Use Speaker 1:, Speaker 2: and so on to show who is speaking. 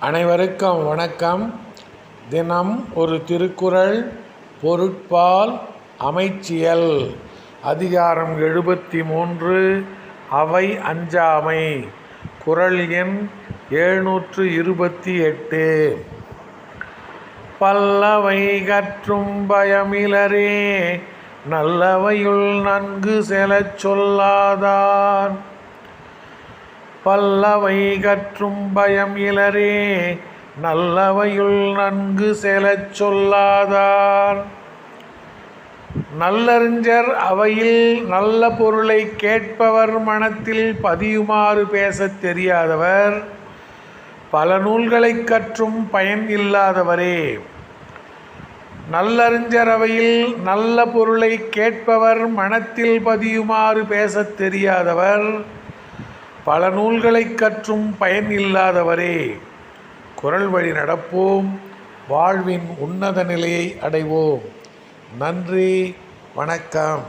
Speaker 1: அனைவருக்கும் வணக்கம். தினம் ஒரு திருக்குறள் பொருட்பால் அமைச்சியல். அதிகாரம் எழுபத்தி மூன்று அவை அஞ்சாமை. குரல் எண் எழுநூற்று இருபத்தி எட்டு பல்லவை கற்றும் பயமிலரே நல்லவையுள் நன்கு செலச் சொல்லாதான் பல்லவை கற்றும் பயம் இலரே நல்லவையுள் நன்கு செலச் சொல்லாதார். நல்லறிஞர் அவையில் நல்ல பொருளை கேட்பவர் மனத்தில் பதியுமாறு பேசத் தெரியாதவர். பல நூல்களை கற்றும் பயன் இல்லாதவரே நல்லறிஞர் அவையில் நல்ல பொருளை கேட்பவர் மனத்தில் பதியுமாறு பேசத் தெரியாதவர். பல நூல்களை கற்றும் பயன் இல்லாதவரே குரல் வழி நடப்போம் வாழ்வின் உன்னத நிலையை அடைவோம். நன்றி வணக்கம்.